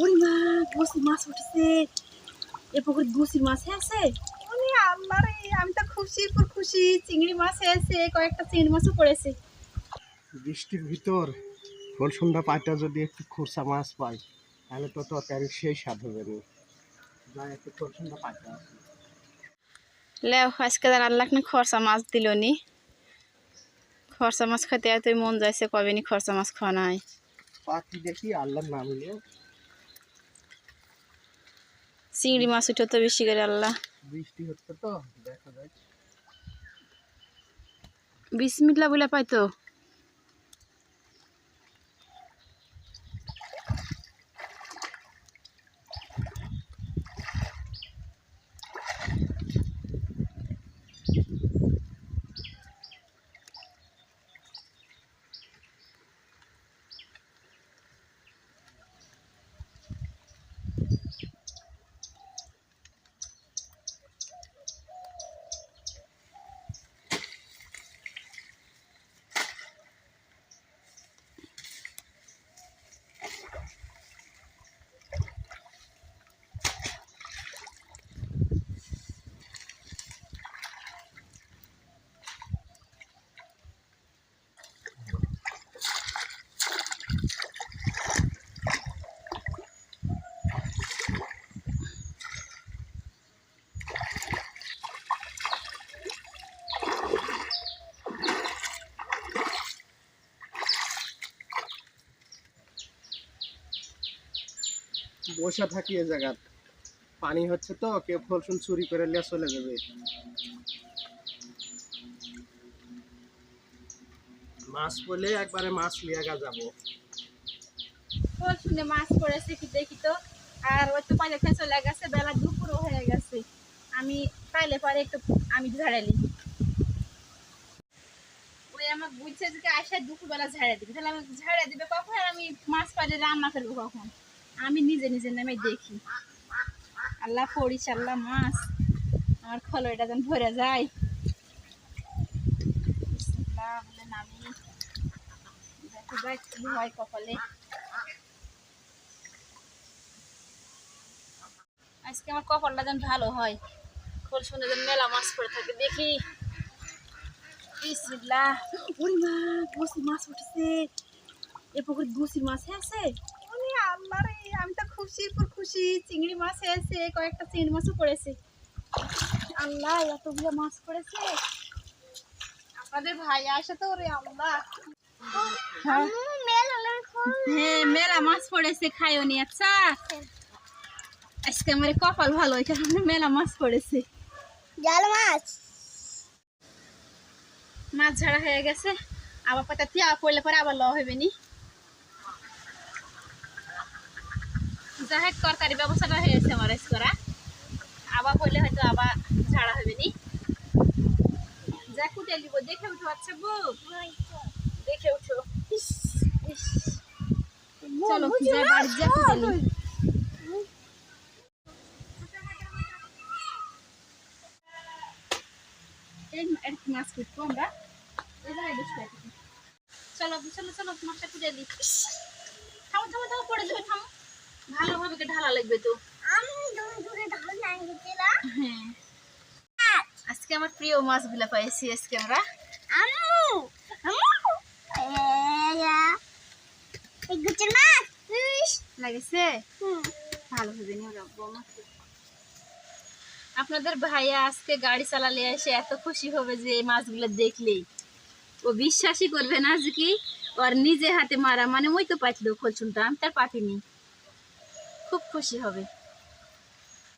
ওরে মা মাছ উঠেছে। এ পুকুরে গুসির মাছ আছে? ওরে আল্লাহ রে আমি তো খুশির পর খুশি। চিংড়ি মাছ আছে কয়েকটা চিংড়ি মাছও পড়েছে। বৃষ্টির ভিতর ফল সন্ধ্যা পাঁচটা যদি একটু খুরসা মাছ পাই তাহলে তো তরকারি সেই স্বাদ হবে না। যাই একটু ফল সন্ধ্যা পাঁচটা আছে। লেও আজকে তার আল্লাহ না খরচা মাছ দিল নি। খরচা মাছ খেতে এত মন যাইছে কবে নি খরচা মাছ খাওয়া নাই। পাখি দেখি আল্লাহর নাম নিয়ে। চিংড়ি মাছ উঠে তো বেশি করে আল্লাহ। বৃষ্টি হচ্ছে তো দেখা যায় বিসমিল্লা বলে পাইতো। বসে থাকি এ জায়গাত। পানি হচ্ছে তো, কেউ ফল শুন চুরি করে নিয়ে চলে যাবে। মাছ বলে একবারে মাছ গা যাব। ফল শুনে মাছ পড়েছে কি দেখি তো। আর ওই তো পাইলে চলে গেছে, বেলা দুপুরও হয়ে গেছে। আমি পাইলে পরে একটু আমি ঝাড়ালি ওই আমার বুঝছে যে আসে দুপুরবেলা ঝাড়া দিবে। তাহলে আমি ঝাড়া দিবে কখন? আমি মাছ পাইলে রান্না করব কখন? আমি নিজে নিজে নামে দেখি। আল্লাহ পড়িস আল্লাহ মাছ। আমার খলইটা যেন ভরে যায়। আজকে আমার কপালটা যেন ভালো হয়। খোল শুনে যেন মেলা মাছ পড়ে থাকে, দেখি। বিসমিল্লাহ মাছ উঠেছে। এ পুকুরে গুসি মাছ আছে? আল্লাহ রে। আমি তো খুশির পর খুশি চিংড়ি মাছ আছে কয়েকটা চিংড়ি মাছও পড়েছে। আল্লাহ এতগুলো মাছ পড়েছে। আপনাদের ভাই আসে তো রে আল্লাহ। হ্যাঁ। হ্যাঁ মেলা মাছ পড়েছে খাইও নি আচ্ছা। আজকে আমার কপাল ভালো এটা মেলা মাছ পড়েছে। জাল মাছ। মাছ ঝাড়া হয়ে গেছে। আবার পাতা তিয়া পড়লে পরে আবার ল হবে নি। যাই হোক তরকারি ব্যবস্থাটা হয়েছে আমার করা আবার পড়লে হয়তো আবার ঝাড়া হবে নি। যা কুটে নিব দেখে উঠো আচ্ছা বউ। দেখে উঠো। চলো যা বাড়ি কুটে মাছ কুটবো আমরা। চলো চলো চলো মাছটা কুটে দিই থামো থামো থামো পড়ে যাবে থামো। ভালোভাবে কে ঢালা লাগবে তো। হ্যাঁ। আজকে আমার প্রিয় মাছগুলা পাইছি আজকে আমরা। লাগেছে? ভালো আপনাদের ভাইয়া আজকে গাড়ি চালালে এসে এত খুশি হবে যে এই মাছগুলো দেখলেই। ও বিশ্বাসই করবে না যে কি ওর নিজে হাতে মারা মানে ওই তো পাইছিল খোলছুলটা আমি তার পাঠিনি খুব খুশি হবে।